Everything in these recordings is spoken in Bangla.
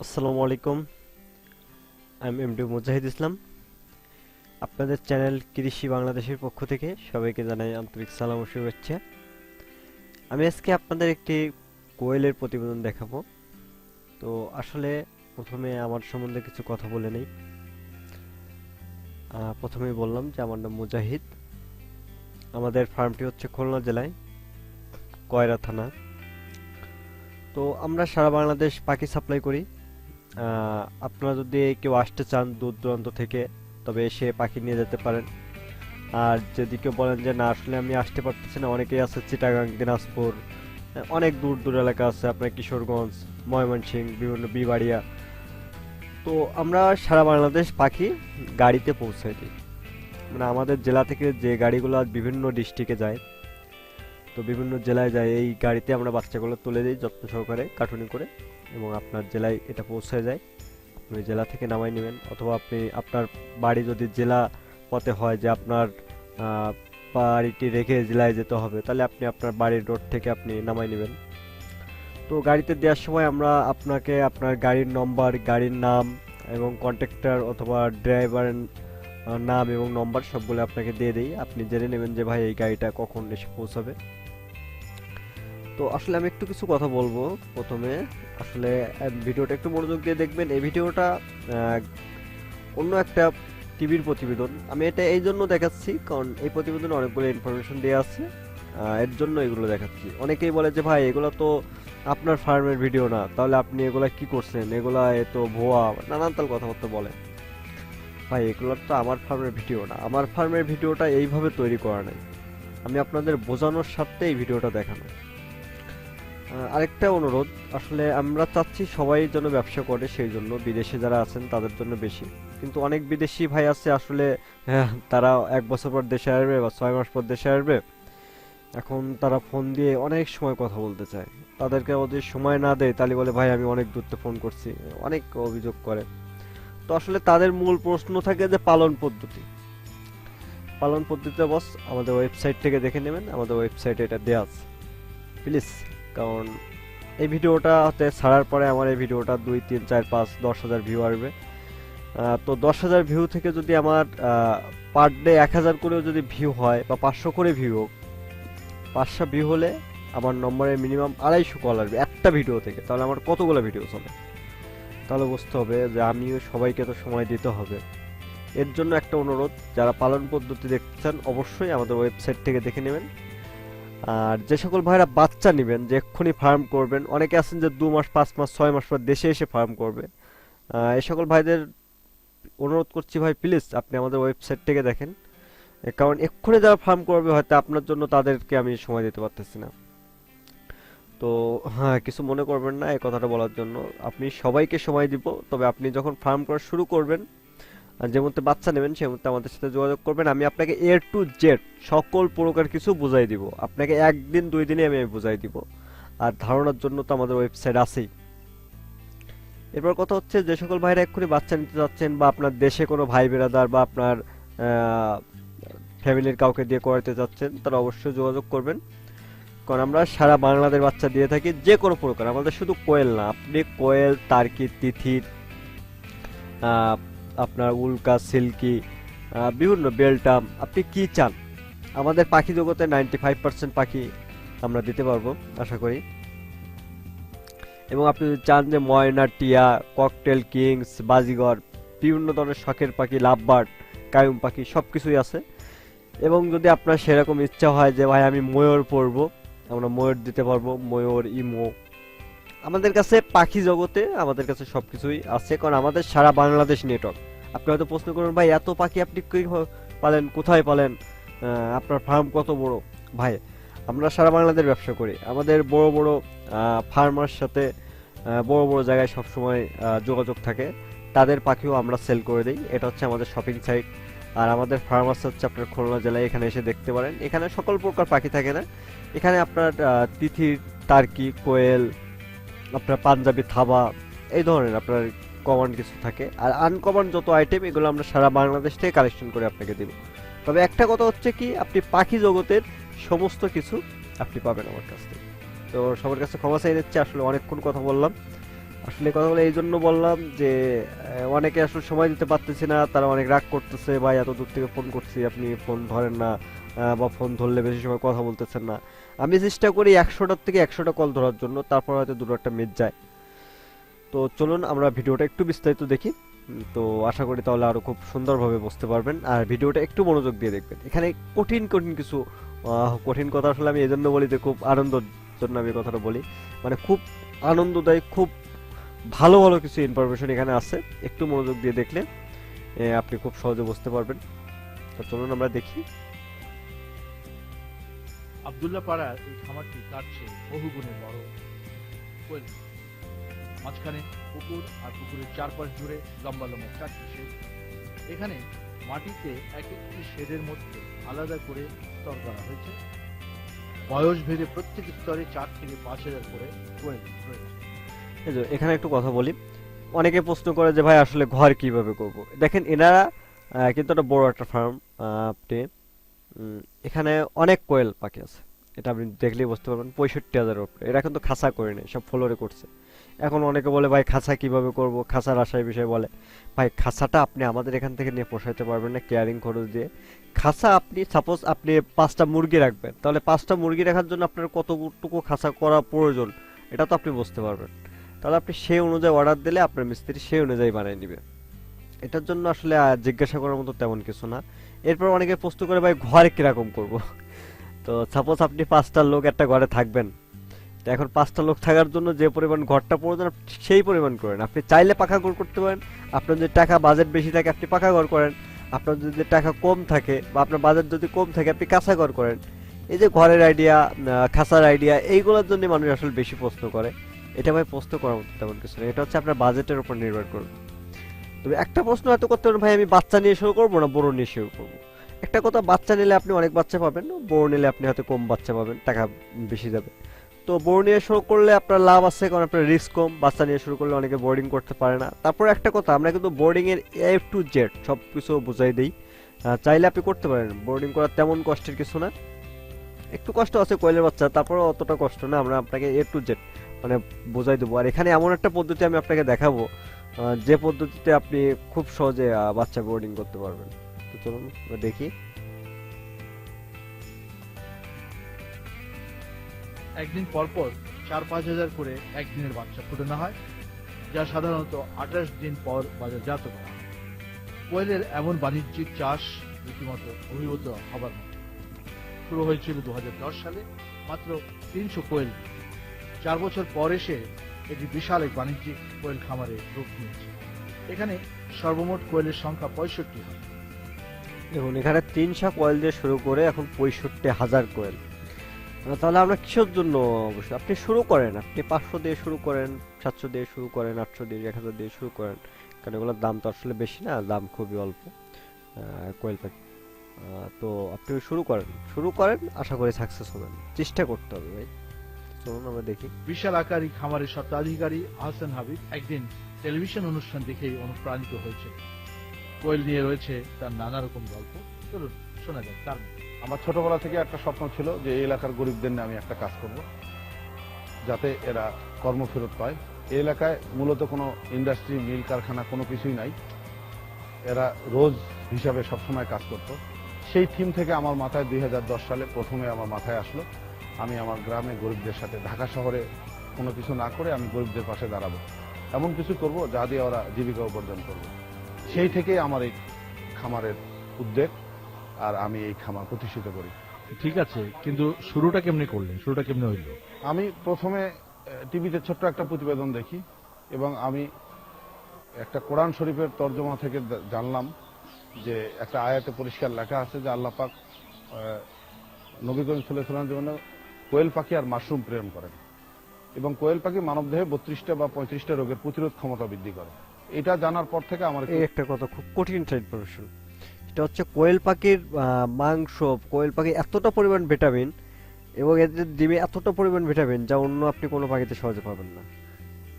আসসালামু আলাইকুম। আমি এমডি মুজাহিদ ইসলাম। আপনাদের চ্যানেল কৃষি বাংলাদেশের পক্ষ থেকে সবাইকে জানাই আন্তরিক সালাম ও শুভেচ্ছা। আমি আজকে আপনাদের একটি কোয়েলের প্রতিবেদন দেখাবো। তো আসলে প্রথমে আমার সম্বন্ধে কিছু কথা বলে নেই। আহ, প্রথমেই বললাম যে আমার নাম মুজাহিদ। আমাদের ফার্মটি হচ্ছে খুলনা জেলায় কয়রা থানা। তো আমরা সারা বাংলাদেশ পাখি সাপ্লাই করি। আপনারা যদি কেউ আসতে চান দূর দূরান্ত থেকে, তবে এসে পাখি নিয়ে যেতে পারেন। আর যদি কেউ বলেন যে, না, আসলে আমি আসতে পারতেছি না। অনেকেই আছে, চিটাগাং, দিনাজপুর, অনেক দূর দূর এলাকা আছে, আপনার কিশোরগঞ্জ, ময়মনসিংহ, বিভিন্ন বিবাড়িয়া। তো আমরা সারা বাংলাদেশ পাখি গাড়িতে পৌঁছে দিই। মানে আমাদের জেলা থেকে যে গাড়িগুলো বিভিন্ন ডিস্ট্রিক্টে যায়, তো বিভিন্ন জেলায় যায়, এই গাড়িতে আমরা বাচ্চাগুলো তুলে দিই, যত্ন সহকারে কাটুনি করে। এবং আপনার জেলায় এটা পৌঁছে যায়। আপনি জেলা থেকে নামাই নেবেন অথবা আপনি আপনার বাড়ি যদি জেলা পথে হয় যে আপনার বাড়িটি রেখে জেলায় যেতে হবে, তাহলে আপনি আপনার বাড়ির রোড থেকে আপনি নামাই নেবেন। তো গাড়িতে দেওয়ার সময় আমরা আপনাকে আপনার গাড়ির নম্বর গাড়ির নাম এবং কন্ট্রাক্টর অথবা ড্রাইভারের নাম এবং নম্বর সবগুলো আপনাকে দিয়ে দিই। আপনি জেনে নেবেন যে ভাই এই গাড়িটা কখন এসে পৌঁছাবে। তো আসলে আমি একটু কিছু কথা বলব প্রথমে। আসলে ভিডিওটা একটু মনোযোগ দিয়ে দেখবেন। এই ভিডিওটা অন্য একটা টিভির প্রতিবেদন। আমি এটা এই জন্য দেখাচ্ছি, কারণ এই প্রতিবেদনে অনেকগুলো ইনফরমেশন দেওয়া আছে। এর জন্য এগুলো দেখাচ্ছি। অনেকেই বলে যে, ভাই, এগুলো তো আপনার ফার্মের ভিডিও না। তাহলে আপনি এগুলা কি করছেন? এগুলা এ তো ভুয়া। নানান তাল কথাবার্তা বলে। ভাই, এগুলো তো আমার ফার্মের ভিডিও না। আমার ফার্মের ভিডিওটা এইভাবে তৈরি করা নাই। আমি আপনাদের বোঝানোর স্বার্থে এই ভিডিওটা দেখানো। আরেকটা অনুরোধ আসলে আমরা চাচ্ছি সবাই যেন ব্যবসা করে সেই জন্য বিদেশে যারা আছেন তাদের জন্য বেশি। কিন্তু অনেক বিদেশি ভাই আছে আসলে হ্যাঁ, তারা এক বছর পর দেশে আসবে বা ছয় মাস পর দেশে আসবে। এখন তারা ফোন দিয়ে অনেক সময় কথা বলতে চায়। তাদেরকে ওদের সময় না দেয় তাহলে বলে ভাই আমি অনেক দূরতে ফোন করছি। অনেক অভিযোগ করে। তো আসলে তাদের মূল প্রশ্ন থাকে যে পালন পদ্ধতি। পালন পদ্ধতিটা বস আমাদের ওয়েবসাইট থেকে দেখে নেবেন। আমাদের ওয়েবসাইটে এটা দেওয়া আছে। প্লিজ কারণ এই ভিডিওটা হতে ছাড়ার পরে আমার এই ভিডিওটা দুই, তিন, চার, পাঁচ, দশ হাজার ভিউ আসবে। তো দশ হাজার ভিউ থেকে যদি আমার পার ডে এক হাজার করেও যদি ভিউ হয় বা পাঁচশো করে ভিউ হোক, পাঁচশো ভিউ হলে আমার নম্বরে মিনিমাম আড়াইশো কল আসবে একটা ভিডিও থেকে। তাহলে আমার কতগুলো ভিডিও চলে তাহলে বুঝতে হবে যে আমিও সবাইকে তো সময় দিতে হবে। এর জন্য একটা অনুরোধ, যারা পালন পদ্ধতি দেখতে চান অবশ্যই আমাদের ওয়েবসাইট থেকে দেখে নেবেন। আর যে সকল ভাইরা বাচ্চা নেবেন, যে এক্ষুনি ফার্ম করবেন, অনেকে আছেন যে দু মাস, পাঁচ মাস, ছয় মাস পর দেশে এসে ফার্ম করবে। এই সকল ভাইদের অনুরোধ করছি ভাই প্লিজ আপনি আমাদের ওয়েবসাইট থেকে দেখেন। কারণ এক্ষুনি যারা ফার্ম করবে, হয়তো আপনার জন্য তাদেরকে আমি সময় দিতে পারতেছি না। তো হ্যাঁ কিছু মনে করবেন না এই কথাটা বলার জন্য। আপনি সবাইকে সময় দিব, তবে আপনি যখন ফার্ম করা শুরু করবেন আর যে মুহূর্তে বাচ্চা নেবেন, সেই মুহূর্তে আমাদের সাথে যোগাযোগ করবেন। আমি আপনাকে এ টু জেড সকল প্রকার কিছু বুঝাই দিব। আপনাকে একদিন, দুই দিনে আমি বুঝাই দিব। আর ধারণার জন্য তো আমাদের ওয়েবসাইট আছেই। এরপর কথা হচ্ছে, যে সকল ভাইরা এক্ষুনি বাচ্চা নিতে চাচ্ছেন বা আপনার দেশে কোনো ভাই বেরাদার বা আপনার ফ্যামিলির কাউকে দিয়ে করাতে চাচ্ছেন তারা অবশ্যই যোগাযোগ করবেন। কারণ আমরা সারা বাংলাদেশ বাচ্চা দিয়ে থাকি যে কোনো প্রকার। আমাদের শুধু কোয়েল না, আপনি কোয়েল তার্কি তিথির আপনার উল্কা, সিল্কি বিভিন্ন বেলটাম আপনি কি চান? আমাদের পাখি জগতে নাইনটি ফাইভ পার্সেন্ট পাখি আমরা দিতে পারব, আশা করি। এবং আপনি যদি চান যে ময়না, টিয়া, ককটেল, কিংস, বাজিগর, বিভিন্ন ধরনের শখের পাখি, লাভবার্ড, কায়ুম পাখি সব কিছুই আছে। এবং যদি আপনার সেরকম ইচ্ছা হয় যে, ভাই, আমি ময়ূর পরবো, আমরা ময়ূর দিতে পারব, ময়ূর, ইমো। আমাদের কাছে পাখি জগতে আমাদের কাছে সব কিছুই আছে, কারণ আমাদের সারা বাংলাদেশ নেটওয়ার্ক। আপনি হয়তো প্রশ্ন করুন ভাই, এত পাখি আপনি কি পালেন? কোথায় পালেন? আপনার ফার্ম কত বড়? ভাই, আমরা সারা বাংলাদেশ ব্যবসা করি। আমাদের বড় বড় ফার্মার সাথে বড় বড় জায়গায় সবসময় যোগাযোগ থাকে। তাদের পাখিও আমরা সেল করে দিই। এটা হচ্ছে আমাদের শপিং সাইট। আর আমাদের ফার্মাস হচ্ছে আপনার খুলনা জেলায়, এখানে এসে দেখতে পারেন। এখানে সকল প্রকার পাখি থাকে না। এখানে আপনার তিথির টার্কি কোয়েল, আপনার পাঞ্জাবি, থাবা, এই ধরনের আপনার কমন কিছু থাকে। আর আনকমন যত আইটেম এগুলো আমরা সারা বাংলাদেশ থেকে কালেকশন করে আপনাকে দিব। তবে একটা কথা হচ্ছে কি, আপনি পাখি জগতের সমস্ত কিছু আপনি পাবেন আমার কাছ থেকে। তো সবার কাছে ক্ষমা চাই নিচ্ছি আসলে অনেকক্ষণ কথা বললাম। আসলে কথা বলে এই জন্য বললাম যে অনেকে আসলে সময় দিতে পারতেছি না, তারা অনেক রাগ করতেছে, ভাই, এত দূর থেকে ফোন করছি, আপনি ফোন ধরেন না বা ফোন ধরলে বেশি সময় কথা বলতেছেন না। আমি চেষ্টা করি একশোটার থেকে একশোটা কল ধরার জন্য, তারপর হয়তো দুটো একটা মিস যায়। তো চলুন আমরা ভিডিওটা একটু বিস্তারিত দেখি। তো আশা করি তাহলে আরও খুব সুন্দরভাবে বুঝতে পারবেন। আর ভিডিওটা একটু মনোযোগ দিয়ে দেখবেন। এখানে কঠিন কঠিন কিছু কঠিন কথা আসলে আমি এই জন্য বলি যে খুব আনন্দের জন্য আমি কথাটা বলি। মানে খুব আনন্দদায়ক, খুব ভালো ভালো কিছু ইনফরমেশন এখানে আছে। একটু মনোযোগ দিয়ে দেখলে আপনি খুব সহজে বুঝতে পারবেন। তো চলুন আমরা দেখি। আবদুল্লাহ পাড়ার এই খামারটি চেয়ে বহু গুণে বড়। মাঝখানে পুকুর আর পুকুরের চারপাশ জুড়ে লম্বা লম্বা চারটি শেড। এখানে মাটিতে এক একটি শেডের মধ্যে আলাদা করে স্তর করা হয়েছে। বয়স ভেদে প্রত্যেক স্তরে চার থেকে পাঁচ হাজার করে এখানে একটু কথা বলি। অনেকে প্রশ্ন করে যে, ভাই, আসলে ঘর কীভাবে করব? দেখেন, এনারা কিন্তু একটা বড় একটা ফার্ম আপনি এখানে অনেক কোয়েল পাখি আছে। এটা আপনি দেখলেই বুঝতে পারবেন, পঁয়ষট্টি হাজারের উপরে এরা কিন্তু খাঁচা করে নেই সব ফ্লোরে করছে। এখন অনেকে বলে, ভাই খাঁচা কীভাবে করব? খাঁচার আশায় বিষয় বলে, ভাই খাঁচাটা আপনি আমাদের এখান থেকে নিয়ে পোষাইতে পারবেন না কেয়ারিং খরচ দিয়ে। খাঁচা আপনি সাপোজ আপনি পাঁচটা মুরগি রাখবেন, তাহলে পাঁচটা মুরগি রাখার জন্য আপনার কতটুকু খাঁচা করা প্রয়োজন, এটা তো আপনি বুঝতে পারবেন। তাহলে আপনি সেই অনুযায়ী অর্ডার দিলে আপনার মিস্ত্রি সেই অনুযায়ী বানিয়ে নিবে। এটার জন্য আসলে জিজ্ঞাসা করার মতো তেমন কিছু না। এরপর অনেকে প্রশ্ন করে, ভাই, ঘরে কীরকম করব? তো সাপোজ আপনি পাঁচটা লোক একটা ঘরে থাকবেন। তো এখন পাঁচটা লোক থাকার জন্য যে পরিমাণ ঘরটা প্রয়োজন সেই পরিমাণ করেন। আপনি চাইলে পাকা ঘর করতে পারেন। আপনার যদি টাকা বাজেট বেশি থাকে, আপনি পাকা ঘর করেন। আপনার যদি টাকা কম থাকে বা আপনার বাজেট যদি কম থাকে, আপনি কাঁচা ঘর করেন। এই যে ঘরের আইডিয়া খাসার আইডিয়া এইগুলোর জন্য মানুষ আসলে বেশি প্রশ্ন করে। এটা ভাই প্রশ্ন করার মতো তেমন কিছু না এটা হচ্ছে আপনার বাজেটের উপর নির্ভর করবে। তবে একটা প্রশ্ন হয়তো করতে পারেন, ভাই আমি বাচ্চা নিয়ে শুরু করব না বড় নিয়ে শুরু করব? একটা কথা, বাচ্চা নিলে আপনি অনেক বাচ্চা পাবেন, বড় নিলে আপনি হয়তো কম বাচ্চা পাবেন, টাকা বেশি যাবে। তো বড় নিয়ে শুরু করলে আপনার লাভ আছে, কারণ আপনার রিস্ক কম, বাচ্চা নিয়ে শুরু করলে অনেকে বোর্ডিং করতে পারে না। তারপর একটা কথা, আমরা কিন্তু বোর্ডিং এর এ টু জেড সব কিছু বুঝাই দিই। চাইলে আপনি করতে পারেন বোর্ডিং করা তেমন কষ্টের কিছু না। একটু কষ্ট আছে কোয়েলের বাচ্চা তারপরে অতটা কষ্ট না, আমরা আপনাকে এ টু জেড মানে বোঝাই দেবো। আর এখানে এমন একটা পদ্ধতি আমি আপনাকে দেখাবো যে পদ্ধতিতে আপনি খুব সহজে বাচ্চা বোর্ডিং করতে পারবেন। তো চলুন দেখি। একদিন পর পর চার পাঁচ হাজার করে একদিনের বাচ্চা ফুটানো হয়, যা সাধারণত আঠাশ দিন পর বাজারজাত করা কোয়েলের এমন বাণিজ্যিক চাষ রীতিমতো অভিভূত হবার শুরু হয়েছিল দু হাজার দশ সালে, মাত্র তিনশো কোয়েল। চার বছর পর এসে এটি বিশাল এক বাণিজ্যিক কোয়েল খামারে রূপ নিয়েছে। এখানে সর্বমোট কোয়েলের সংখ্যা পঁয়ষট্টি হয়। দেখুন, এখানে তিনশো কোয়েল দিয়ে শুরু করে এখন পঁয়ষট্টি হাজার কোয়েল। তাহলে আমরা কিসের জন্য অবশ্যই? আপনি শুরু করেন, আপনি পাঁচশো দিয়ে শুরু করেন, সাতশো দিয়ে শুরু করেন, আটশো দিয়ে এক হাজার দিয়ে শুরু করেন। কারণ এগুলোর দাম তো আসলে বেশি না, দাম খুবই অল্প কোয়েল পাখি। তো আপনি শুরু করেন শুরু করেন, আশা করি সাকসেস হবেন। চেষ্টা করতে হবে ভাই। চলুন আমরা দেখি। বিশাল আকারী খামারের স্বত্বাধিকারী আহসান হাবিব একদিন টেলিভিশন অনুষ্ঠান দেখেই অনুপ্রাণিত হয়েছে কোয়েল নিয়ে রয়েছে তার নানা রকম গল্প। চলুন, শোনা যাক, তার আমার ছোটবেলা থেকে একটা স্বপ্ন ছিল যে এই এলাকার গরিবদের নিয়ে আমি একটা কাজ করব, যাতে এরা কর্মফেরত পায়। এই এলাকায় মূলত কোনো ইন্ডাস্ট্রি, মিল কারখানা কোনো কিছুই নাই। এরা রোজ হিসাবে সবসময় কাজ করত। সেই থিম থেকে আমার মাথায় দুই হাজার দশ সালে প্রথমে আমার মাথায় আসলো, আমি আমার গ্রামে গরিবদের সাথে ঢাকা শহরে কোনো কিছু না করে আমি গরিবদের পাশে দাঁড়াবো। এমন কিছু করব যা দিয়ে ওরা জীবিকা উপার্জন করবে। সেই থেকেই আমার এই খামারের উদ্যোগ আর আমি এই খামার প্রতিষ্ঠিত করি। ঠিক আছে কিন্তু শুরুটা কেমনে করলেন? শুরুটা কেমনে হইল? আমি প্রথমে টিভিতে ছোট্ট একটা প্রতিবেদন দেখি এবং আমি একটা কোরআন শরীফের তর্জমা থেকে জানলাম যে একটা আয়াতে পরিষ্কার লেখা আছে যে আল্লাহ পাক নবী করিম সাল্লাহ জীবনে কোয়েল পাখি আর মাশরুম প্রেরণ করেন এবং কোয়েল পাখি মানবদেহে বত্রিশটা বা পঁয়ত্রিশটা রোগের প্রতিরোধ ক্ষমতা বৃদ্ধি করে। এটা জানার পর থেকে আমার এই একটা কথা, খুব কঠিন একটা ইনফরমেশন এটা হচ্ছে কোয়েল পাখির মাংস, কোয়েল পাখি এতটা পরিমাণ ভিটামিন এবং এদের ডিমে এতটা পরিমাণ ভিটামিন যা অন্য আপনি কোনো পাখিতে সহজে পাবেন না।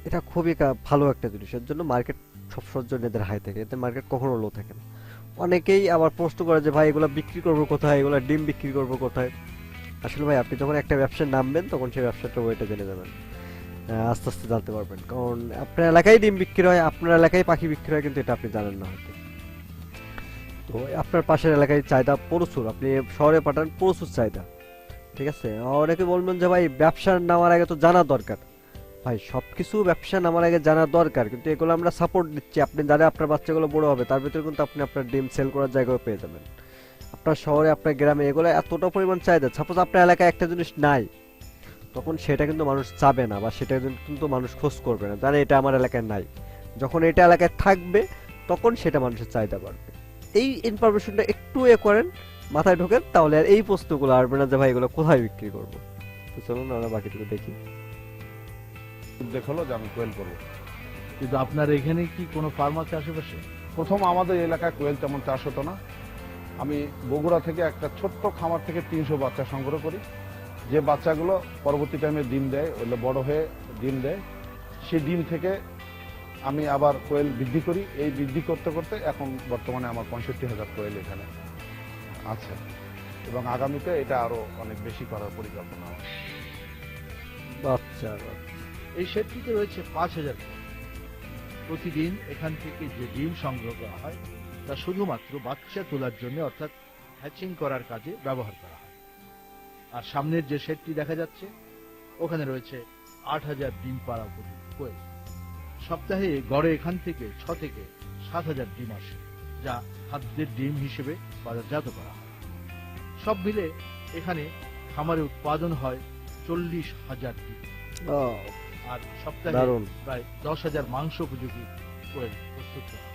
এটা খুবই ভালো একটা জিনিস। এর জন্য মার্কেট সবসময়ের জন্য এদের হাই থাকে। এদের মার্কেট কখনো লো থাকে না। অনেকেই আবার প্রশ্ন করে যে, ভাই, এগুলো বিক্রি করব কোথায়? এগুলো ডিম বিক্রি করব কোথায়? আসলে ভাই, আপনি যখন একটা ব্যবসায় নামবেন, তখন সেই ব্যবসাটা ওইটা জেনে যাবেন। আস্তে আস্তে জানতে পারবেন। কারণ আপনার এলাকায় ডিম বিক্রি হয়, আপনার এলাকায় পাখি বিক্রি হয়, কিন্তু এটা আপনি জানেন না হয়তো। তো আপনার পাশের এলাকায় চাহিদা প্রচুর। আপনি শহরে পাঠান, প্রচুর চাহিদা। ঠিক আছে? অনেকে বলবেন যে, ভাই, ব্যবসা নামার আগে তো জানা দরকার। ভাই, সবকিছু ব্যবসা নামার আগে জানা দরকার, কিন্তু এগুলো আমরা সাপোর্ট দিচ্ছি। আপনি জানে আপনার বাচ্চাগুলো বড় হবে, তার ভিতরে কিন্তু আপনি আপনার ডিম সেল করার জায়গাও পেয়ে যাবেন। আপনার শহরে, আপনার গ্রামে এগুলো এতটা পরিমাণ চাহিদা। সাপোজ আপনার এলাকায় একটা জিনিস নাই তখন সেটা কিন্তু মানুষ চাবে না বা সেটা কিন্তু মানুষ খোঁজ করবে না জানে এটা আমার এলাকায় নাই। যখন এটা এলাকায় থাকবে তখন সেটা মানুষের চাহিদা বাড়বে। এই ইনফরমেশনটা একটু এ করেন মাথায় ঢোকেন তাহলে আর এই প্রশ্নগুলো আসবে না যে ভাই এগুলো কোথায় বিক্রি করব? তো চলুন আমরা বাকিটুকু দেখি। উদ্যোগ হলো যে আমি কোয়েল করব। কিন্তু আপনার এখানে কি কোনো ফার্ম আছে আশেপাশে? প্রথম আমাদের এলাকায় কোয়েল তেমন চাষ হতো না। আমি বগুড়া থেকে একটা ছোট্ট খামার থেকে তিনশো বাচ্চা সংগ্রহ করি। যে বাচ্চাগুলো পরবর্তী টাইমে ডিম দেয় ওগুলো বড় হয়ে ডিম দেয় সেই ডিম থেকে আমি আবার কোয়েল বৃদ্ধি করি। এই বৃদ্ধি করতে করতে এখন বর্তমানে আমার পঁয়ষট্টি হাজার কোয়েল এখানে আছে। এবং আগামীতে এটা আরও অনেক বেশি করার পরিকল্পনা আছে। আচ্ছা। এই শেডটিতে রয়েছে পাঁচ হাজার প্রতিদিন এখান থেকে যে ডিম সংগ্রহ করা হয় তা শুধুমাত্র বাচ্চা তোলার জন্য অর্থাৎ হ্যাচিং করার কাজে ব্যবহার করা হয়। আর সামনের যে শেডটি দেখা যাচ্ছে ওখানে রয়েছে আট হাজার ডিম পাড়া কোয়েল। সপ্তাহে গড়ে এখান থেকে ছ থেকে সাত হাজার ডিম আসে যা খাদ্যের ডিম হিসেবে বাজারজাত করা হয়। সব মিলে এখানে খামারে উৎপাদন হয় চল্লিশ হাজার ডিম। আর সপ্তাহে প্রায় দশ হাজার মাংস উপযোগী কোয়েল প্রস্তুত করা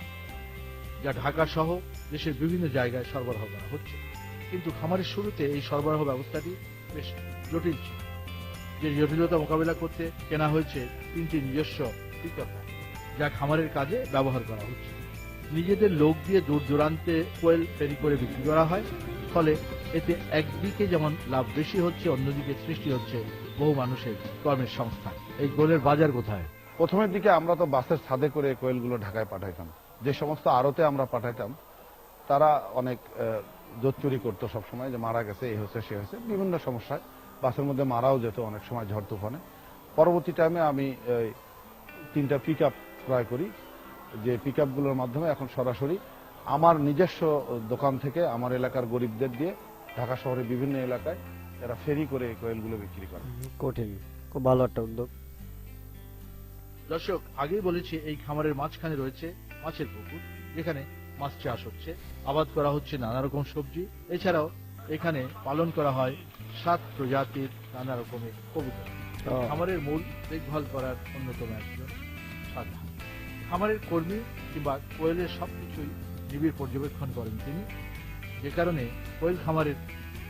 যা ঢাকা সহ দেশের বিভিন্ন জায়গায় সরবরাহ করা হচ্ছে। কিন্তু খামারের শুরুতে এই সরবরাহ ব্যবস্থাটি বেশ জটিল ছিল। যে জটিলতা মোকাবিলা করতে কেনা হয়েছে তিনটি নিজস্ব পিকআপ যা খামারের কাজে ব্যবহার করা হচ্ছে। নিজেদের লোক দিয়ে দূর দূরান্তে কোয়েল ফেরি করে বিক্রি করা হয়, ফলে এতে একদিকে যেমন লাভ বেশি হচ্ছে, অন্যদিকে সৃষ্টি হচ্ছে বহু মানুষের কর্মের সংস্থান এই কোয়েলের বাজার কোথায়? প্রথমের দিকে আমরা তো বাসের ছাদে করে কোয়েলগুলো ঢাকায় পাঠাইতাম। যে সমস্ত আড়তে আমরা পাঠাইতাম, তারা অনেক জোর চুরি করতো সবসময় যে মারা গেছে এই হচ্ছে সে হয়েছে বিভিন্ন সমস্যায়। বাসের মধ্যে মারাও যেত অনেক সময় ঝড় তুফানে। পরবর্তী টাইমে আমি তিনটা পিক আপ ক্রয় করি। যে পিক আপগুলোর মাধ্যমে এখন সরাসরি আমার নিজস্ব দোকান থেকে আমার এলাকার গরিবদের দিয়ে ঢাকা শহরের বিভিন্ন এলাকায় এরা ফেরি করে এই কোয়েলগুলো বিক্রি করে। কঠিন। খুব ভালো একটা উদ্যোগ। দর্শক আগেই বলেছি এই খামারের মাঝখানে রয়েছে মাছের পুকুর। যেখানে মাছ চাষ হচ্ছে আবাদ করা হচ্ছে নানা রকম সবজি। এছাড়াও এখানে পালন করা হয় সাত প্রজাতির নানা রকমের কবুতর। খামারের মূল দেখভাল করার অন্যতম একজন সাধা। খামারের কর্মী কিংবা কোয়েলের সবকিছুই নিবিড় পর্যবেক্ষণ করেন তিনি। যে কারণে কোয়েল খামারের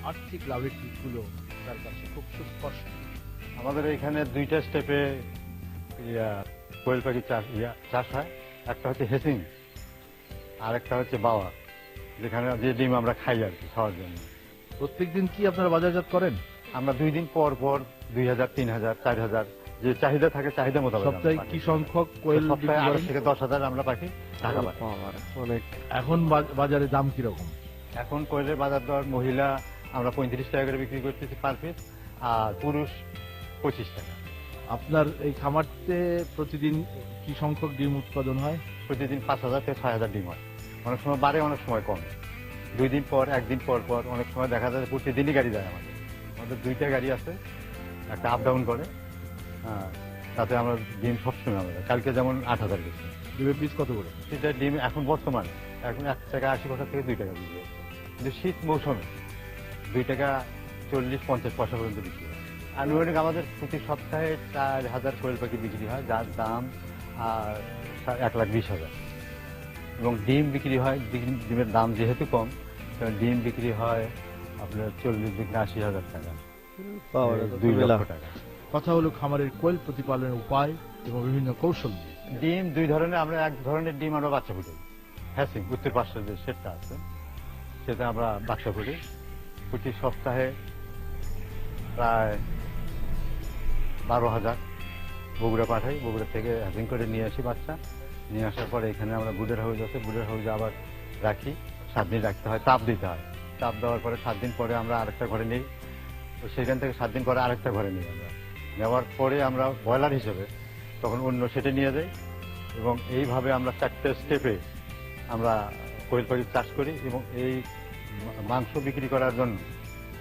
আর্থিক লাভের দিকগুলো তার কাছে খুব সুস্পষ্ট। আমাদের এখানে দুইটা স্টেপে ইয়া কোয়েল পাখি চাষ চাষ হয়। একটা হচ্ছে হেসিং। আর একটা হচ্ছে বাওয়া যেখানে যে ডিম আমরা খাই আর কি খাওয়ার জন্য। প্রত্যেকদিন কি আপনারা বাজারজাত করেন? আমরা দুই দিন পর পর দুই হাজার তিন হাজার চার হাজার যে চাহিদা থাকে চাহিদা মোতাবেক আমরা সপ্তাহে কি সংখ্যক কোয়েল সপ্তাহে আট থেকে দশ হাজার আমরা পাখি ঢাকা অনেক। এখন বাজারে দাম কীরকম? এখন কোয়েলের বাজার দর মহিলা আমরা পঁয়ত্রিশ টাকা করে বিক্রি করতেছি পার পিস আর পুরুষ পঁচিশ টাকা। আপনার এই খামারতে প্রতিদিন কি সংখ্যক ডিম উৎপাদন হয়? প্রতিদিন পাঁচ হাজার থেকে ছয় হাজার ডিম হয়। অনেক সময় বাড়ে অনেক সময় কমে। দুই দিন পর একদিন পর পর অনেক সময় দেখা যায় প্রতিদিনই গাড়ি যায় আমাদের। আমাদের দুইটা গাড়ি আছে একটা আপ ডাউন করে হ্যাঁ তাতে আমরা ডিম সবসময় আমরা কালকে যেমন আট হাজার গেছে। ডিমের পিস কত করে? সেটা ডিম এখন বর্তমানে এখন এক টাকা আশি পয়সা থেকে দুই টাকা বিক্রি কিন্তু শীত মৌসুমে দুই টাকা চল্লিশ পঞ্চাশ পয়সা পর্যন্ত বিক্রি হয়। আনুমানিক আমাদের প্রতি সপ্তাহে চার হাজার কোয়েল পাখি বিক্রি হয় যার দাম আর এক লাখ বিশ হাজার। এবং ডিম বিক্রি হয় ডিমের দাম যেহেতু কম ডিম বিক্রি হয় আপনার চল্লিশ থেকে আশি হাজার টাকা। দুই লক্ষ টাকা। কথা হলো খামারের কোয়েল প্রতিপালনের উপায় এবং বিভিন্ন কৌশল নিয়ে। ডিম দুই ধরনের আমরা এক ধরনের ডিম আমরা বাচ্চা ফুটাই হ্যাঁ উত্তর পাশের যে সেটটা আছে সেটা আমরা বাচ্চা ফুটি। প্রতি সপ্তাহে প্রায় বারো হাজার বগুড়া পাঠাই বগুড়া থেকে হ্যাচিং করে নিয়ে আসি বাচ্চা। নিয়ে আসার পরে এখানে আমরা বুডের হাউস আছে বুডের হাউসে আবার রাখি। সাত দিন রাখতে হয়, তাপ দিতে হয়। তাপ দেওয়ার পরে সাত দিন পরে আমরা আরেকটা ঘরে নিই। তো সেখান থেকে সাত দিন পরে আরেকটা ঘরে নিই আমরা। নেওয়ার পরে আমরা ব্রয়লার হিসেবে তখন অন্য সেটে নিয়ে যাই এবং এইভাবে আমরা চারটে স্টেপে আমরা কোয়েল পাখি চাষ করি এবং এই মাংস বিক্রি করার জন্য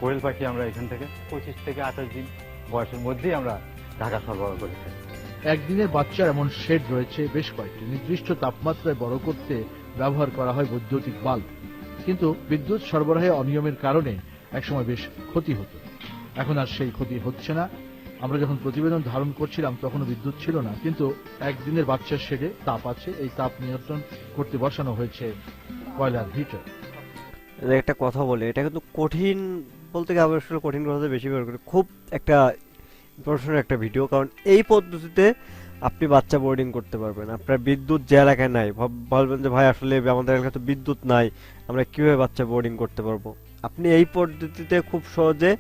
কোয়েল পাখি আমরা এখান থেকে পঁচিশ থেকে আঠাশ দিন বয়সের মধ্যেই আমরা ঢাকা সরবরাহ করে থাকি। একদিনের বাচ্চার এমন শেড রয়েছে বেশ কয়েকটি। নির্দিষ্ট তাপমাত্রায় বড় করতে ব্যবহার করা হয় বৈদ্যুতিক বাল্ব। কিন্তু বিদ্যুৎ সরবরাহে অনিয়মের কারণে একসময় বেশ ক্ষতি হতো। এখন আর সেই ক্ষতি হচ্ছে না। আমরা যখন প্রতিবেদন ধারণ করছিলাম, তখনও বিদ্যুৎ ছিল না। কিন্তু একদিনের বাচ্চার শেডে তাপ আছে। এই তাপ নিয়ন্ত্রণ করতে বসানো হয়েছে কয়লার হিটার। একটা কথা বলে, এটা কিন্তু কঠিন বলতে গেলে আসলে কঠিন কথাতে বেশি ব্যবহার করি। খুব একটা ইম্পর্টেন্ট একটা ভিডিও কারণ এই পদ্ধতিতে আপনি বাচ্চা বোর্ডিং করতে পারবেন। আপনার বিদ্যুৎ যে এলাকায় নাই বলবেন যে, ভাই, আসলে আমাদের এলাকায় তো বিদ্যুৎ নাই, আমরা কীভাবে বাচ্চা বোর্ডিং করতে পারব? আপনি এই পদ্ধতিতে খুব সহজে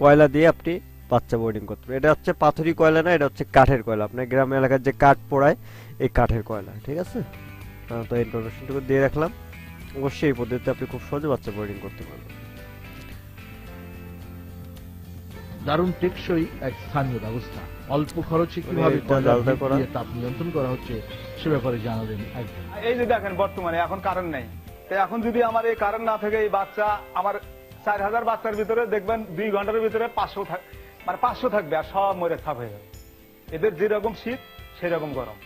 কয়লা দিয়ে আপনি বাচ্চা বোর্ডিং করতে পারবেন। এটা হচ্ছে পাথরি কয়লা না, এটা হচ্ছে কাঠের কয়লা। আপনার গ্রাম এলাকার যে কাঠ পোড়ায়, এই কাঠের কয়লা, ঠিক আছে? তো ইনফরমেশনটুকু দিয়ে রাখলাম। অবশ্যই এই পদ্ধতিতে আপনি খুব সহজে বাচ্চা বোর্ডিং করতে পারবেন। দারুণ টেকসই এক স্থানীয় ব্যবস্থা। অল্প খরচে কীভাবে তাপ নিয়ন্ত্রণ করা হচ্ছে সে ব্যাপারে জানালেন একজন। এই যে দেখেন বর্তমানে এখন কারেন্ট নেই। তো এখন যদি আমার এই কারেন্ট না থাকে এই বাচ্চা আমার চার হাজার বাচ্চার ভিতরে দেখবেন দুই ঘণ্টার ভিতরে পাঁচশো মানে পাঁচশো থাকবে আর সব মরে ছাপ হয়ে যাবে। এদের যেরকম শীত সেরকম গরম।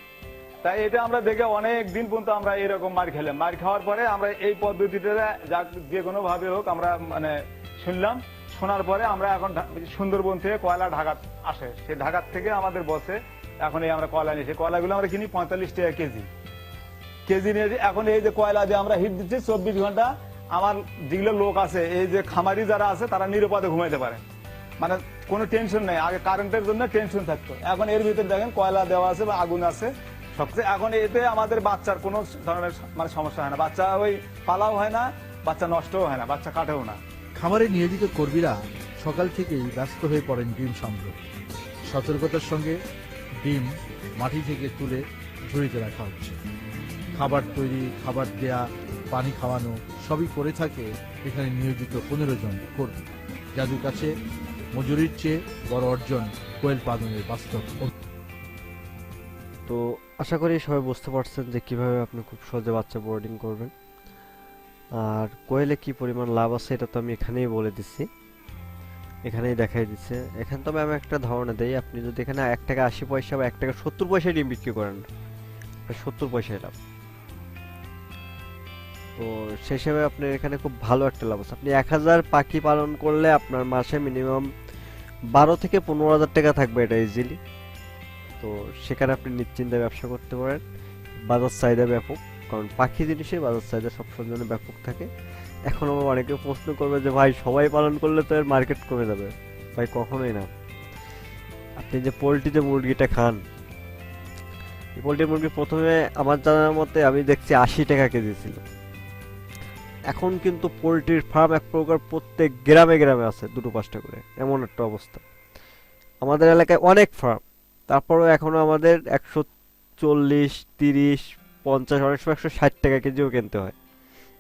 তাই এটা আমরা দেখে অনেক দিন পর্যন্ত আমরা এরকম মার খেলাম। মার খাওয়ার পরে আমরা এই পদ্ধতিটা যা যে কোনো ভাবে হোক আমরা মানে শুনলাম। শোনার পরে আমরা এখন সুন্দরবন থেকে কয়লা ঢাকা আসে। সেই ঢাকার থেকে আমাদের বসে এখন এই আমরা কয়লা নিয়েছি কয়লাগুলো আমরা কিনি পঁয়তাল্লিশ টাকা কেজি। কেজি নিয়ে এখন এই যে কয়লা দিয়ে আমরা হিট দিচ্ছি, চব্বিশ ঘণ্টা আমার যেগুলো লোক আছে, এই যে খামারি যারা আছে, তারা নিরাপদে ঘুমাইতে পারে। মানে কোনো টেনশন নেই। আগে কারেন্টের জন্য টেনশন থাকতো। এখন এর ভিতরে দেখেন কয়লা দেওয়া আছে বা আগুন আছে। সবচেয়ে এখন এতে আমাদের বাচ্চার কোনো ধরনের মানে সমস্যা হয় না। বাচ্চা ওই পালাও হয় না, বাচ্চা নষ্টও হয় না, বাচ্চা কাটেও না। খামারে নিয়োজিত কর্মীরা সকাল থেকেই ব্যস্ত হয়ে পড়েন ডিম সংগ্রহ। সতর্কতার সঙ্গে ডিম মাটি থেকে তুলে ঝুড়িতে রাখা হচ্ছে। খাবার তৈরি, খাবার দেয়া, পানি খাওয়ানো সবই করে থাকে এখানে নিয়োজিত পনেরো জন কর্মী। যাদের কাছে মজুরির চেয়ে বড় অর্জন কোয়েল পালনের বাস্তব তো আশা করি সবাই বুঝতে পারছেন যে কীভাবে আপনি খুব সহজে বাচ্চা বোর্ডিং করবেন। আর কোয়েলে কি পরিমাণ লাভ আছে এটা তো আমি এখানেই বলে দিচ্ছি। এখানেই দেখাই দিচ্ছে। এখানে তবে আমি একটা ধারণা দেই, আপনি যদি এখানে এক টাকা আশি পয়সা বা এক টাকা সত্তর পয়সায় ডিম বিক্রি করেন সত্তর পয়সায় লাভ। তো সেই হিসেবে আপনার এখানে খুব ভালো একটা লাভ আছে। আপনি এক হাজার পাখি পালন করলে আপনার মাসে মিনিমাম বারো থেকে পনেরো হাজার টাকা থাকবে এটা ইজিলি তো সেখানে আপনি নিশ্চিন্তে ব্যবসা করতে পারেন। বাজার চাহিদা ব্যাপক। কারণ পাখি জিনিসে বাজার চাহিদা সবসময় জন্য ব্যাপক থাকে। এখন আবার অনেকে প্রশ্ন করবে যে, ভাই, সবাই পালন করলে তো এর মার্কেট কমে যাবে? ভাই, কখনোই না। আপনি যে পোলট্রি যে মুরগিটা খান পোলট্রি মুরগি প্রথমে আমার জানার মতে আমি দেখছি আশি টাকা কেজি ছিল। এখন কিন্তু পোলট্রির ফার্ম এক প্রকার প্রত্যেক গ্রামে গ্রামে আছে দুটো পাঁচটা করে, এমন একটা অবস্থা। আমাদের এলাকায় অনেক ফার্ম তারপরেও এখনও আমাদের একশো চল্লিশ, তিরিশ পঞ্চাশ অনেক সময় একশো ষাট টাকা কেজিও কিনতে হয়।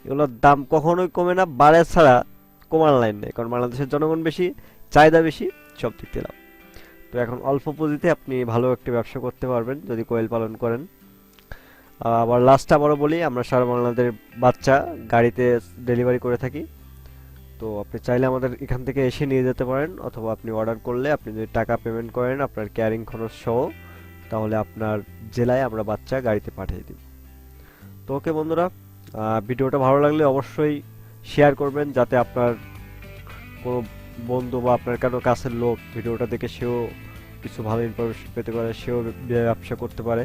এগুলোর দাম কখনোই কমে না, বাড়ে ছাড়া কমার লাইন নেই, কারণ বাংলাদেশের জনগণ বেশি, চাহিদা বেশি, সব দিক দিলাম তো এখন অল্প পুঁজিতে আপনি ভালো একটি ব্যবসা করতে পারবেন যদি কোয়েল পালন করেন। আবার লাস্ট আবারও বলি, আমরা সারা বাংলাদেশের বাচ্চা গাড়িতে ডেলিভারি করে থাকি। তো আপনি চাইলে আমাদের এখান থেকে এসে নিয়ে যেতে পারেন, অথবা আপনি অর্ডার করলে আপনি যদি টাকা পেমেন্ট করেন, আপনার ক্যারিং খরচ সহ, তাহলে আপনার জেলায় আমরা বাচ্চা গাড়িতে পাঠিয়ে দিই তো ওকে বন্ধুরা ভিডিওটা ভালো লাগলে অবশ্যই শেয়ার করবেন যাতে আপনার কোনো বন্ধু বা আপনার কারও কাছের লোক ভিডিওটা দেখে সেও কিছু ভালো ইনফরমেশন পেতে পারে, সেও ব্যবসা করতে পারে।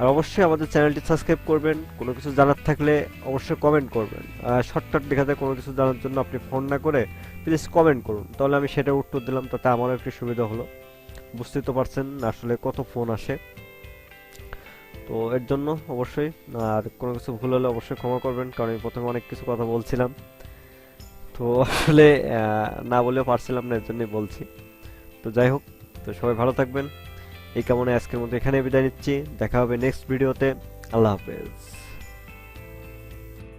আর অবশ্যই আমাদের চ্যানেলটি সাবস্ক্রাইব করবেন, কোনো কিছু জানার থাকলে অবশ্যই কমেন্ট করবেন। শর্টকাট দেখাতে কোনো কিছু জানার জন্য আপনি ফোন না করে প্লিজ কমেন্ট করুন। তাহলে আমি সেটা উত্তর দিলাম, তাতে আমারও একটু সুবিধা হলো। বুঝতেই তো পারছেন আসলে কত ফোন আসে। তো এর জন্য অবশ্যই, আর কোনো কিছু ভুল হলে অবশ্যই ক্ষমা করবেন, কারণ আমি প্রথমে অনেক কিছু কথা বলছিলাম। তো আসলে না বলেও পারছিলাম না, এর জন্যই বলছি। তো যাই হোক, তো সবাই ভালো থাকবেন। এই কামনে আজকের মতো এখানে বিদায় নিচ্ছি। দেখা হবে নেক্সট ভিডিওতে আল্লাহ হাফেজ।